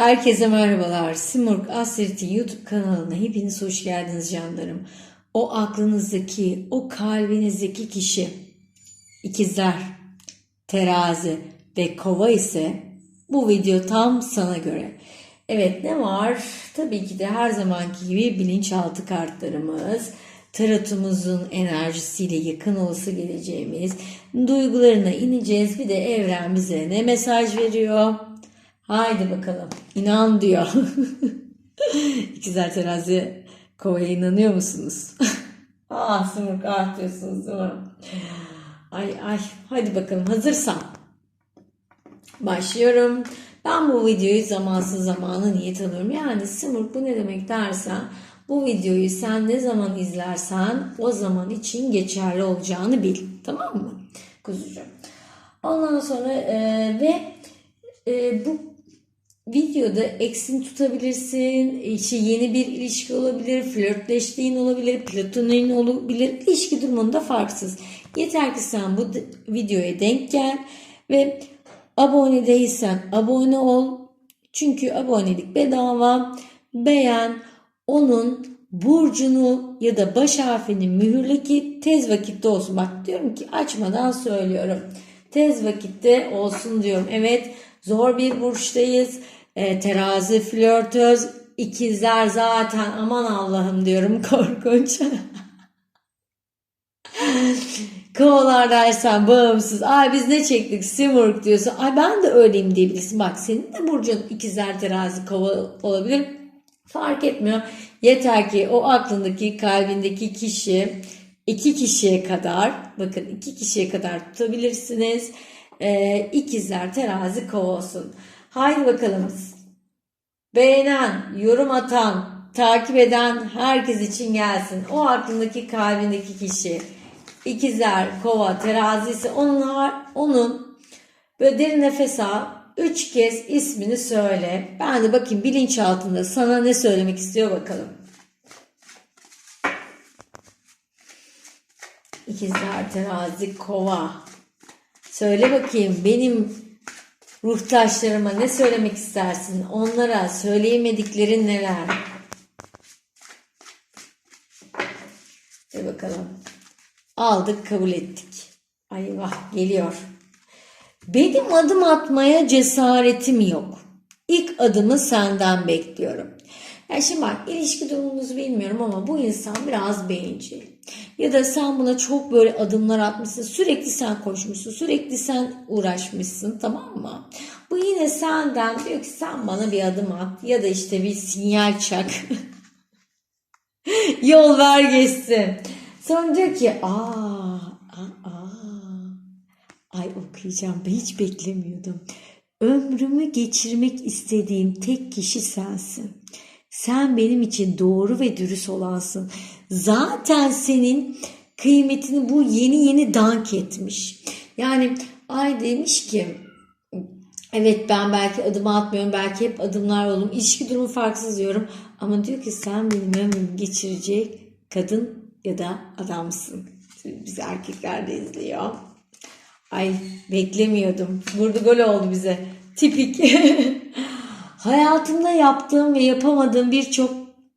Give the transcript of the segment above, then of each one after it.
Herkese merhabalar. Simurg Asirt'in YouTube kanalına hepiniz hoş geldiniz canlarım. O aklınızdaki, o kalbinizdeki kişi, ikizler, terazi ve kova ise bu video tam sana göre. Evet ne var? Tabii ki de her zamanki gibi bilinçaltı kartlarımız, tarotumuzun enerjisiyle yakın olası geleceğimiz, duygularına ineceğiz. Bir de evren bize ne mesaj veriyor? Haydi bakalım. İnan diyor. İkizler terazi kovaya inanıyor musunuz? ah sımırk ah diyorsunuz değil mi? Ay ay hadi bakalım hazırsan. Başlıyorum. Ben bu videoyu zamansız zamanı niyet alıyorum. Yani sımırk bu ne demek dersen bu videoyu sen ne zaman izlersen o zaman için geçerli olacağını bil. Tamam mı? Kuzucuğum. Ondan sonra e, ve e, bu videoda eksin tutabilirsin. İşte yeni bir ilişki olabilir, flörtleştiğin olabilir, platonin olabilir. İlişki durumunda farksız. Yeter ki sen bu videoya denk gel ve abone değilsen abone ol. Çünkü abonelik bedava. Beğen, onun burcunu ya da baş harfini mühürle ki tez vakitte olsun. Bak diyorum ki açmadan söylüyorum. Tez vakitte olsun diyorum. Evet zor bir burçtayız. E, terazi, flörtöz, ikizler zaten aman Allah'ım diyorum korkunç. Kovalar dersen bağımsız. Ay biz ne çektik Simurg diyorsun. Ay ben de öyleyim diyebilirsin. Bak senin de burcun ikizler terazi kova olabilir. Fark etmiyor. Yeter ki o aklındaki kalbindeki kişi iki kişiye kadar bakın iki kişiye kadar tutabilirsiniz. Ee, ikizler terazi kova olsun. Haydi bakalım. Beğenen, yorum atan, takip eden herkes için gelsin. O aklındaki kalbindeki kişi. İkizler, kova, terazisi onun, onun böyle derin nefes al. Üç kez ismini söyle. Ben de bakayım bilinçaltında sana ne söylemek istiyor bakalım. İkizler, terazi, kova. Söyle bakayım benim ruhtaşlarıma ne söylemek istersin? Onlara söyleyemediklerin neler? Hadi bakalım. Aldık kabul ettik. Ay vah geliyor. Benim adım atmaya cesaretim yok. İlk adımı senden bekliyorum. Ya şimdi bak ilişki durumunuzu bilmiyorum ama bu insan biraz bencil. Ya da sen buna çok böyle adımlar atmışsın. Sürekli sen koşmuşsun. Sürekli sen uğraşmışsın tamam mı? Bu yine senden diyor ki sen bana bir adım at. Ya da işte bir sinyal çak. Yol ver geçsin. Sonra diyor ki aa, aa. Ay okuyacağım ben hiç beklemiyordum. Ömrümü geçirmek istediğim tek kişi sensin. Sen benim için doğru ve dürüst olansın. Zaten senin kıymetini bu yeni yeni dank etmiş. Yani ay demiş ki Evet ben belki adım atmıyorum. Belki hep adımlar oldum. İlişki durumu farksız diyorum. Ama diyor ki sen benim ömrümü geçirecek kadın ya da adamsın. Biz erkekler de izliyor. Ay beklemiyordum. Burada gol oldu bize. Tipik. Hayatımda yaptığım ve yapamadığım birçok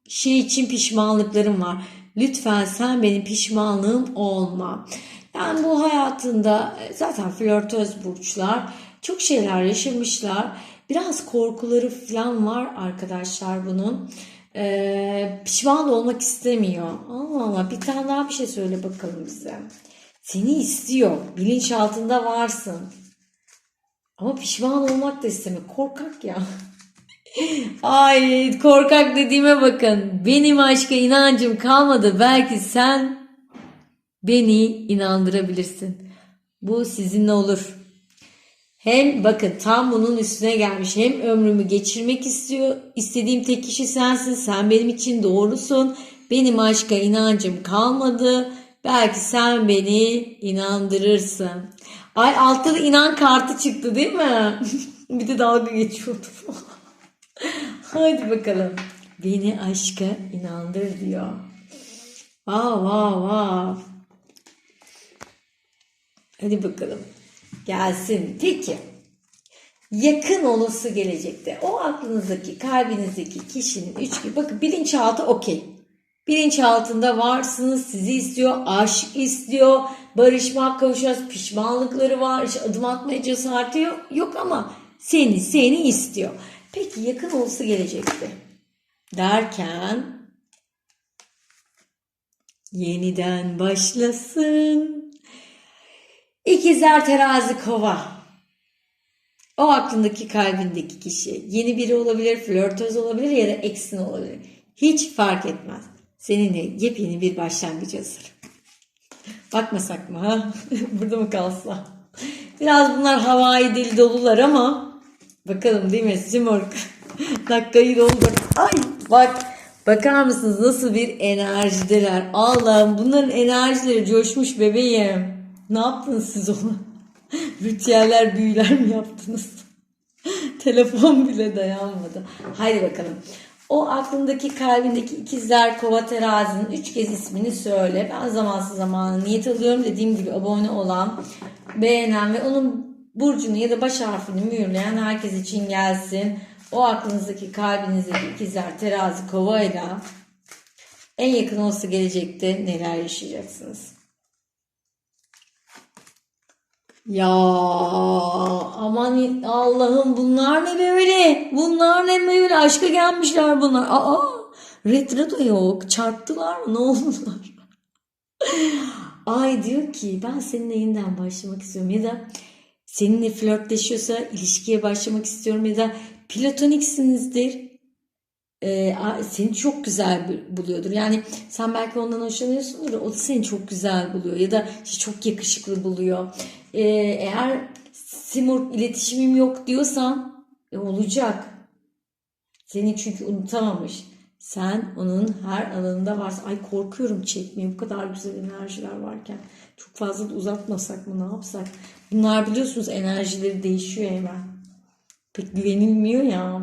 şey için pişmanlıklarım var. Lütfen sen benim pişmanlığım olma. Yani bu hayatında e, zaten flörtöz burçlar çok şeyler yaşamışlar. Biraz korkuları falan var arkadaşlar bunun. Ee, pişman olmak istemiyor. Allah Allah bir tane daha bir şey söyle bakalım bize. Seni istiyor. Bilinçaltında varsın. Ama pişman olmak da istemiyor. Korkak ya. Ay korkak dediğime bakın. Benim aşka inancım kalmadı. Belki sen beni inandırabilirsin. Bu sizinle olur. Hem bakın tam bunun üstüne gelmiş. Hem ömrümü geçirmek istiyor. İstediğim tek kişi sensin. Sen benim için doğrusun. Benim aşka inancım kalmadı. Belki sen beni inandırırsın. Ay altta da inan kartı çıktı değil mi? bir de dalga geçiyordu. Hadi bakalım. Beni aşka inandır diyor. Vav vav vav. Hadi bakalım. Gelsin. Peki. yakın olası gelecekte o aklınızdaki kalbinizdeki kişinin üç gibi bakın bilinçaltı okey. Bilinçaltında varsınız, sizi istiyor, aşk istiyor, barışmak, kavuşacağız, pişmanlıkları var, adım atmaya cesareti yok, yok ama seni, seni istiyor. Peki yakın olası gelecekte derken yeniden başlasın. İkizler terazi kova. O aklındaki kalbindeki kişi yeni biri olabilir, flörtöz olabilir ya da eksin olabilir. Hiç fark etmez. Seninle yepyeni bir başlangıç hazır. Bakmasak mı ha? Burada mı kalsa? Biraz bunlar havai dil dolular ama bakalım değil mi Simurg? Dakikayı doldur. Ay bak bakar mısınız nasıl bir enerjideler. Allah'ım bunların enerjileri coşmuş bebeğim. Ne yaptınız siz onu? Ritüeller, büyüler mi yaptınız? Telefon bile dayanmadı. Haydi bakalım. O aklındaki kalbindeki ikizler kova terazinin üç kez ismini söyle. Ben zamansız zamanı niyet alıyorum. Dediğim gibi abone olan, beğenen ve onun burcunu ya da baş harfini mühürleyen herkes için gelsin. O aklınızdaki kalbinizdeki ikizler terazi kovayla en yakın olsa gelecekte neler yaşayacaksınız? Ya aman Allah'ım bunlar ne böyle? Bunlar ne böyle? Aşka gelmişler bunlar. Aa retrado yok. Çarptılar mı? Ne oldular? Ay diyor ki ben seninle yeniden başlamak istiyorum ya da seninle flörtleşiyorsa ilişkiye başlamak istiyorum ya da platoniksinizdir. Ee, seni çok güzel buluyordur. Yani sen belki ondan hoşlanıyorsundur. O da seni çok güzel buluyor ya da çok yakışıklı buluyor. Ee, eğer Simur iletişimim yok diyorsan e, olacak. Seni çünkü unutamamış. Sen onun her alanında varsın. Ay korkuyorum çekmeye bu kadar güzel enerjiler varken. Çok fazla da uzatmasak mı ne yapsak? Bunlar biliyorsunuz enerjileri değişiyor hemen. Pek güvenilmiyor ya.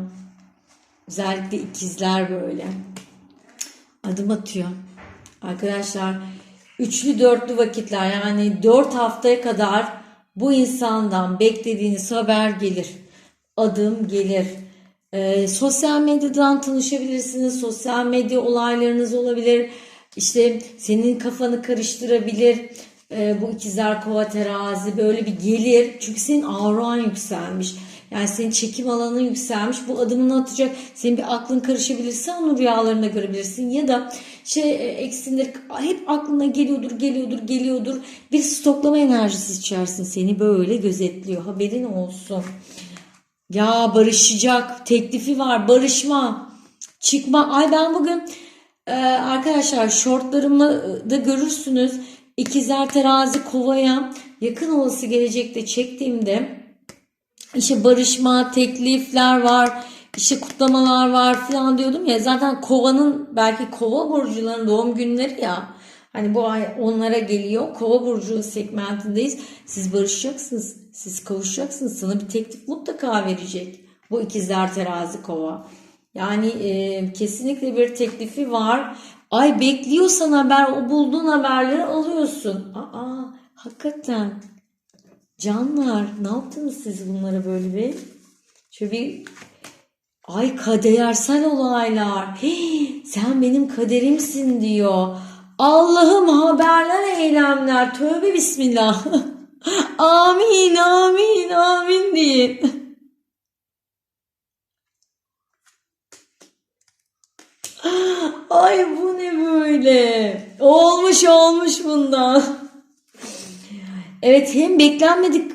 Özellikle ikizler böyle. Adım atıyor. Arkadaşlar üçlü dörtlü vakitler yani dört haftaya kadar bu insandan beklediğiniz haber gelir. Adım gelir. Ee, sosyal medyadan tanışabilirsiniz. Sosyal medya olaylarınız olabilir. İşte senin kafanı karıştırabilir. Ee, bu ikizler kova terazi böyle bir gelir. Çünkü senin auran yükselmiş. Yani senin çekim alanın yükselmiş. Bu adımını atacak. Senin bir aklın karışabilirse onu rüyalarında görebilirsin. Ya da şey e, eksindir hep aklına geliyordur, geliyordur, geliyordur. Bir stoklama enerjisi içersin. Seni böyle gözetliyor. Haberin olsun. Ya barışacak. Teklifi var. Barışma. Çıkma. Ay ben bugün e, arkadaşlar şortlarımla da görürsünüz. İkizler terazi kovaya yakın olası gelecekte çektiğimde işte barışma, teklifler var, işte kutlamalar var falan diyordum ya. Zaten kovanın belki kova burcuların doğum günleri ya. Hani bu ay onlara geliyor. Kova burcu segmentindeyiz. Siz barışacaksınız. Siz kavuşacaksınız. Sana bir teklif mutlaka verecek. Bu ikizler terazi kova. Yani e, kesinlikle bir teklifi var. Ay bekliyorsan haber, o bulduğun haberleri alıyorsun. Aa, hakikaten. Canlar ne yaptınız siz bunlara böyle bir? Şöyle bir ay kadersel olaylar. Hey, sen benim kaderimsin diyor. Allah'ım haberler eylemler. Tövbe bismillah. amin amin amin deyin. Ay böyle? Olmuş olmuş bundan. Evet hem beklenmedik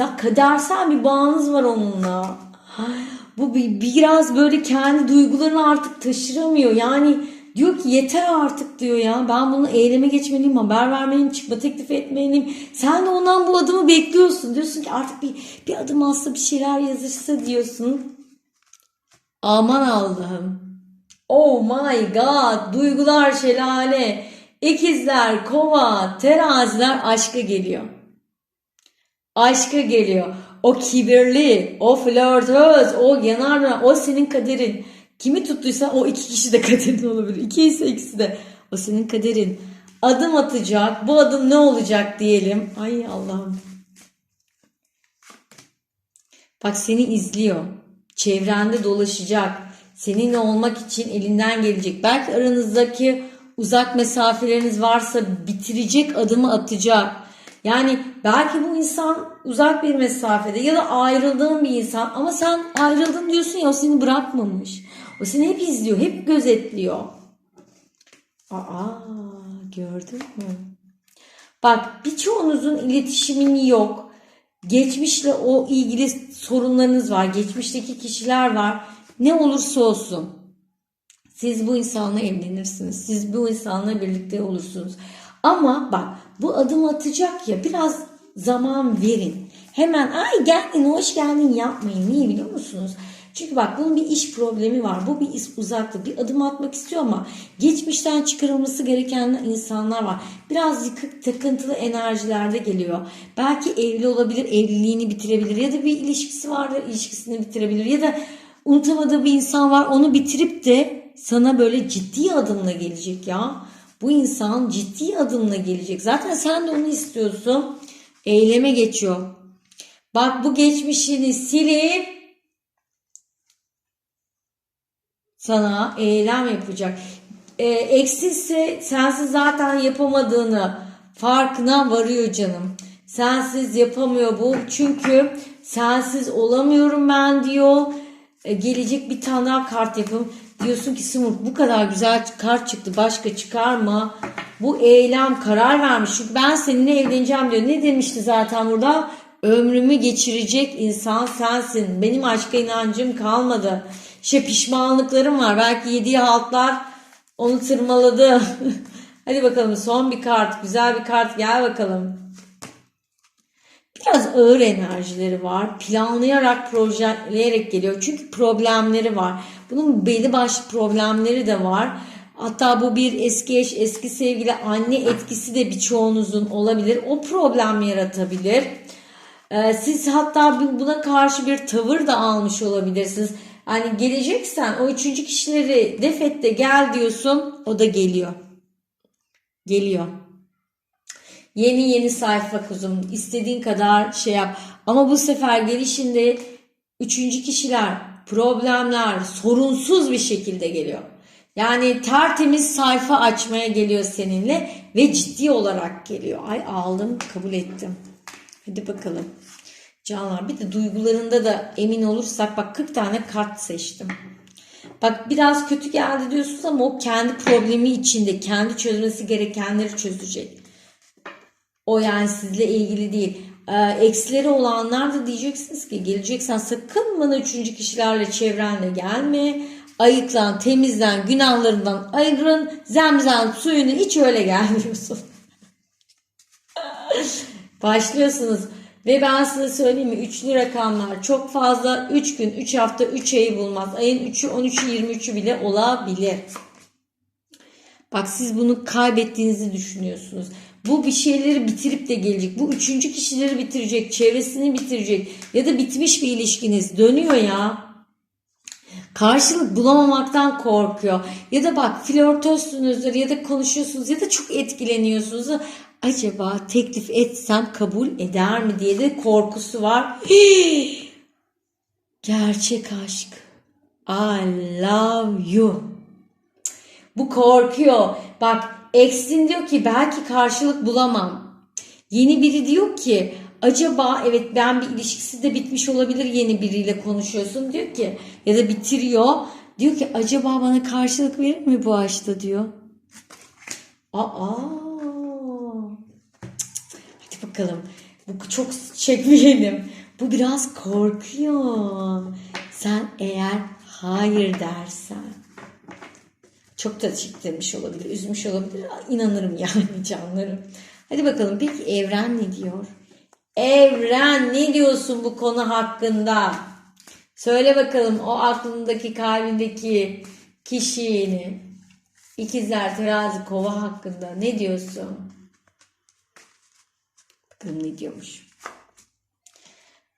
ha kadersel bir bağınız var onunla. Bu bir, biraz böyle kendi duygularını artık taşıramıyor. Yani diyor ki yeter artık diyor ya. Ben bunu eyleme geçmeliyim, haber vermeliyim, çıkma teklif etmeliyim. Sen de ondan bu adımı bekliyorsun. Diyorsun ki artık bir, bir adım atsa bir şeyler yazışsa diyorsun. Aman Allah'ım. Oh my god. Duygular şelale. İkizler, kova, teraziler aşka geliyor. Aşka geliyor. O kibirli, o flörtöz, o yanar, o senin kaderin. Kimi tuttuysa o iki kişi de kaderin olabilir. İki ise ikisi de. O senin kaderin. Adım atacak. Bu adım ne olacak diyelim. Ay Allah'ım. Bak seni izliyor. Çevrende dolaşacak. Seninle olmak için elinden gelecek. Belki aranızdaki uzak mesafeleriniz varsa bitirecek adımı atacak. Yani belki bu insan uzak bir mesafede ya da ayrıldığın bir insan ama sen ayrıldın diyorsun ya o seni bırakmamış. O seni hep izliyor, hep gözetliyor. Aa, gördün mü? Bak birçoğunuzun iletişimini yok. Geçmişle o ilgili sorunlarınız var. Geçmişteki kişiler var. Ne olursa olsun. Siz bu insanla evlenirsiniz. Siz bu insanla birlikte olursunuz. Ama bak bu adım atacak ya biraz zaman verin. Hemen ay geldin hoş geldin yapmayın. Niye biliyor musunuz? Çünkü bak bunun bir iş problemi var. Bu bir uzaklık. Bir adım atmak istiyor ama geçmişten çıkarılması gereken insanlar var. Biraz yıkık takıntılı enerjilerde geliyor. Belki evli olabilir, evliliğini bitirebilir ya da bir ilişkisi vardır, ilişkisini bitirebilir ya da unutamadığı bir insan var onu bitirip de sana böyle ciddi adımla gelecek ya. Bu insan ciddi adımla gelecek. Zaten sen de onu istiyorsun. Eyleme geçiyor. Bak bu geçmişini silip sana eylem yapacak. Ee, eksikse sensiz zaten yapamadığını farkına varıyor canım. Sensiz yapamıyor bu. Çünkü sensiz olamıyorum ben diyor. Ee, gelecek bir tane daha kart yapım. Diyorsun ki Simur bu kadar güzel kart çıktı başka çıkar mı? Bu eylem karar vermiş. Çünkü ben seninle evleneceğim diyor. Ne demişti zaten burada? Ömrümü geçirecek insan sensin. Benim aşka inancım kalmadı. İşte pişmanlıklarım var. Belki yediği haltlar onu tırmaladı. Hadi bakalım son bir kart. Güzel bir kart gel bakalım. Biraz ağır enerjileri var. Planlayarak, projeleyerek geliyor. Çünkü problemleri var. Bunun belli başlı problemleri de var. Hatta bu bir eski eş, eski sevgili, anne etkisi de birçoğunuzun olabilir. O problem yaratabilir. Ee, siz hatta buna karşı bir tavır da almış olabilirsiniz. Hani geleceksen o üçüncü kişileri defette gel diyorsun o da geliyor. Geliyor. Yeni yeni sayfa kuzum. istediğin kadar şey yap. Ama bu sefer gelişinde üçüncü kişiler, problemler sorunsuz bir şekilde geliyor. Yani tertemiz sayfa açmaya geliyor seninle ve ciddi olarak geliyor. Ay aldım kabul ettim. Hadi bakalım. Canlar bir de duygularında da emin olursak bak 40 tane kart seçtim. Bak biraz kötü geldi diyorsunuz ama o kendi problemi içinde kendi çözmesi gerekenleri çözecek. O yani sizle ilgili değil. Ee, eksileri olanlar da diyeceksiniz ki geleceksen sakın bana üçüncü kişilerle çevrenle gelme. Ayıklan, temizlen, günahlarından ayrılın. Zemzem suyunu iç öyle gel diyorsun. Başlıyorsunuz. Ve ben size söyleyeyim mi? Üçlü rakamlar çok fazla 3 gün, 3 hafta, 3 ayı bulmaz. Ayın 3'ü, 13'ü, 23'ü bile olabilir. Bak siz bunu kaybettiğinizi düşünüyorsunuz. Bu bir şeyleri bitirip de gelecek. Bu üçüncü kişileri bitirecek, çevresini bitirecek. Ya da bitmiş bir ilişkiniz dönüyor ya. Karşılık bulamamaktan korkuyor. Ya da bak flörtözsünüzdür ya da konuşuyorsunuz ya da çok etkileniyorsunuz. Acaba teklif etsem kabul eder mi diye de korkusu var. Gerçek aşk. I love you. Bu korkuyor. Bak eksin diyor ki belki karşılık bulamam. Yeni biri diyor ki acaba evet ben bir ilişkisi de bitmiş olabilir yeni biriyle konuşuyorsun diyor ki ya da bitiriyor. Diyor ki acaba bana karşılık verir mi bu aşkta diyor. Aa. Hadi bakalım. Bu çok çekmeyelim. Bu biraz korkuyor. Sen eğer hayır dersen çok da çektirmiş olabilir, üzmüş olabilir. İnanırım yani canlarım. Hadi bakalım peki evren ne diyor? Evren ne diyorsun bu konu hakkında? Söyle bakalım o aklındaki kalbindeki kişinin ikizler terazi kova hakkında ne diyorsun? Bakalım ne diyormuş.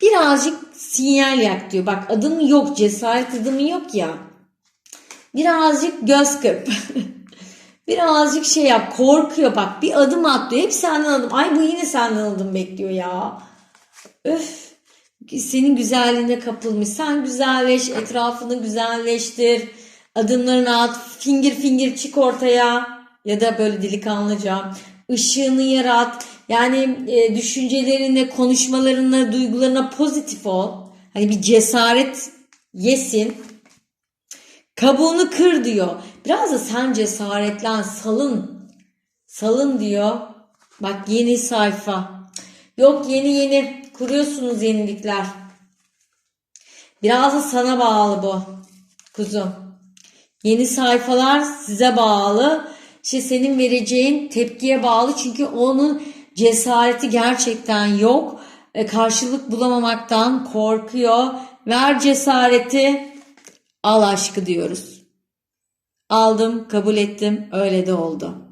Birazcık sinyal yak diyor. Bak adım yok cesaret adımı yok ya. Birazcık göz kırp. Birazcık şey yap korkuyor bak bir adım at diyor. Hep senden adım. Ay bu yine senden adım bekliyor ya. Öf. senin güzelliğine kapılmış. Sen güzelleş, etrafını güzelleştir. Adımlarını at, fingir fingir çık ortaya. Ya da böyle delikanlıca ışığını yarat. Yani e, düşüncelerine, konuşmalarına, duygularına pozitif ol. Hani bir cesaret yesin. Kabuğunu kır diyor. Biraz da sen cesaretlen, salın. Salın diyor. Bak yeni sayfa. Yok yeni yeni kuruyorsunuz yenilikler. Biraz da sana bağlı bu kuzum. Yeni sayfalar size bağlı. İşte senin vereceğin tepkiye bağlı. Çünkü onun cesareti gerçekten yok. E, karşılık bulamamaktan korkuyor. Ver cesareti, al aşkı diyoruz. Aldım, kabul ettim, öyle de oldu.